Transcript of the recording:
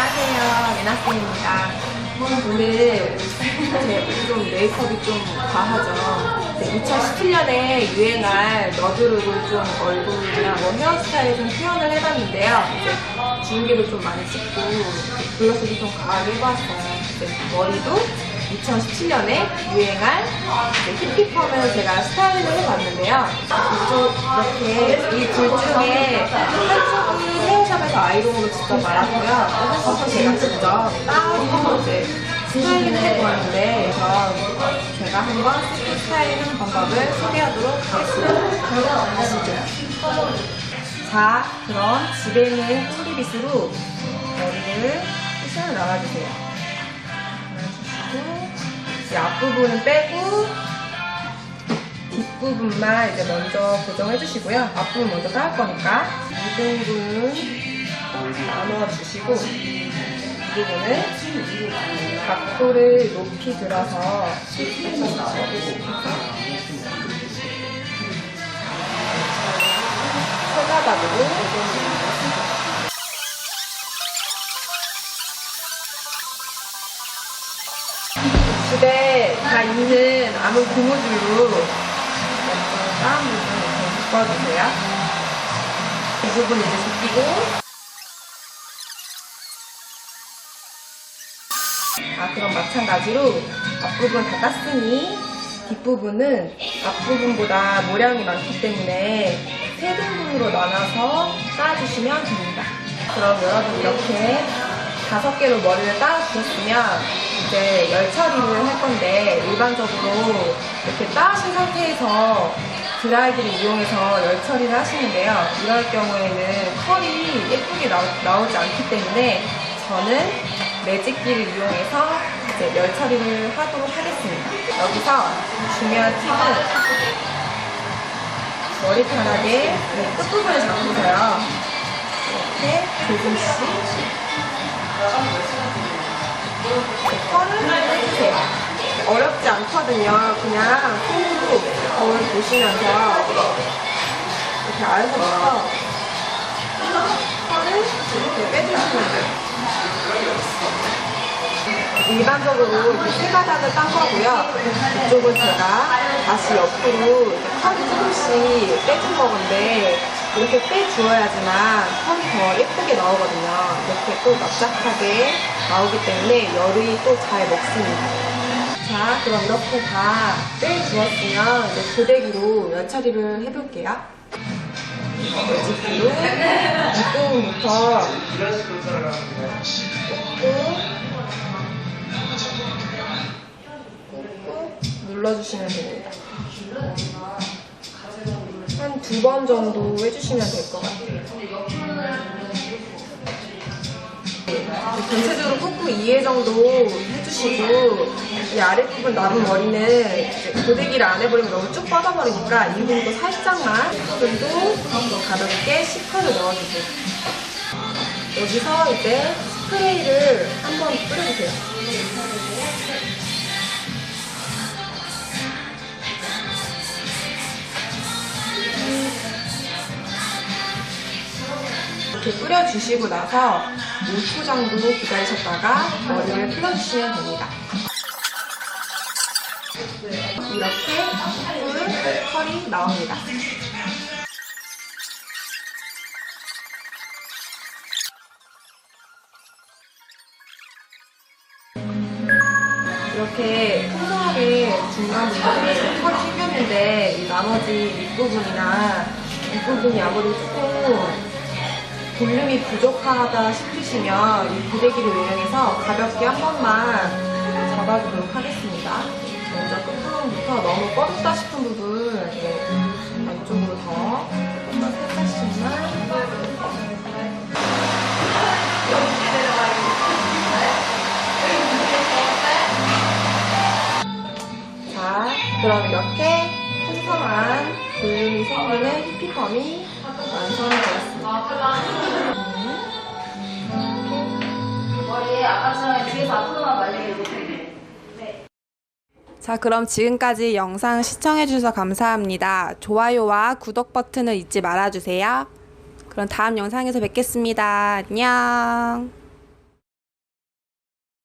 안녕하세요. 예나쌤입니다. 오늘 제좀 메이크업이 좀 과하죠. 2017년에 유행할 너드룩을 좀 얼굴이나 뭐 헤어스타일 좀 표현을 해봤는데요. 이제 주름개도 좀 많이 찍고 블러셔도 좀 과하게 해봤어요. 머리도 2017년에 유행할 히피펌을 제가 스타일을 해봤는데요. 이쪽 이렇게 이 둘 중에 한쪽은 헤어샵에서 아이롱으로 직접 말았고요. 한쪽은 제가 직접 따로 이제 스타일링을 해보았는데 그럼 제가 한번 스타일링 방법을 소개하도록 하겠습니다. 자, 그럼 집에 있는 콩비빗으로 머리를 쿠션을 나와주세요. 이 앞부분은 빼고 뒷부분만 이제 먼저 고정해 주시고요. 앞부분 먼저 따을 거니까 이 부분 나눠 주시고 이 부분은 각도를 높이 들어서 손바닥으로. 집에 다 있는 아무 고무줄로 이렇게 묶어주세요. 이 부분 이제 접히고 아 그럼 마찬가지로 앞부분 다 땄으니 뒷부분은 앞부분보다 모량이 많기 때문에 세 등분으로 나눠서 쌓아주시면 됩니다. 그럼 여러분 이렇게 다섯 개로 머리를 따주셨으면 이제 열 처리를 할 건데 일반적으로 이렇게 따신 상태에서 드라이기를 이용해서 열 처리를 하시는데요. 이럴 경우에는 컬이 예쁘게 나오, 지 않기 때문에 저는 매직기를 이용해서 이제 열 처리를 하도록 하겠습니다. 여기서 중요한 팁은 머리카락의 이 끝부분을 잡고서요. 이렇게 조금씩 컬을 해주세요. 어렵지 않거든요. 그냥 손으로 거울 보시면서 이렇게 아래서부터 컬을 이렇게 빼주시면 돼요. 일반적으로 이렇게 세 가닥을 딴 거고요. 이쪽은 제가 다시 옆으로 컬을 조금씩 빼준 거건데 이렇게 빼주어야지만 컬이 더 예쁘게 나오거든요. 이렇게 또 납작하게 나오기 때문에 열이 또 잘 먹습니다. 자, 그럼 이렇게 다 빼주었으면 이제 고데기로 열 처리를 해볼게요. 매직기로 윗부분부터 꾹꾹 눌러주시면 됩니다. 한 두 번 정도 해주시면 될 것 같아요. 전체적으로 꾹꾹 2회 정도 해주시고 이 아랫부분 남은 머리는 고데기를 안 해버리면 너무 쭉 뻗어버리니까 이 부분도 살짝만 정도 가볍게 시커를 넣어주세요. 여기서 이제 스프레이를 한번 뿌려주세요. 이렇게 뿌려주시고 나서 5초 정도 기다리셨다가 머리를 풀어주시면 됩니다. 이렇게 예쁜 컬이 나옵니다. 이렇게 풍성하게 중간 부분에 털이 생겼는데 이 나머지 윗부분이나 윗부분이 아무래도 조금 볼륨이 부족하다 싶으시면 이 고데기를 이용해서 가볍게 한 번만 잡아주도록 하겠습니다. 먼저 끝부분부터 너무 뻗었다 싶은 부분 네, 그럼 이렇게 풍성한 볼륨이 생기는 히피펌이 완성이 되었습니다. 머리에 아까처럼 뒤에서 앞으로만 말리고 자, 그럼 지금까지 영상 시청해주셔서 감사합니다. 좋아요와 구독 버튼을 잊지 말아주세요. 그럼 다음 영상에서 뵙겠습니다. 안녕.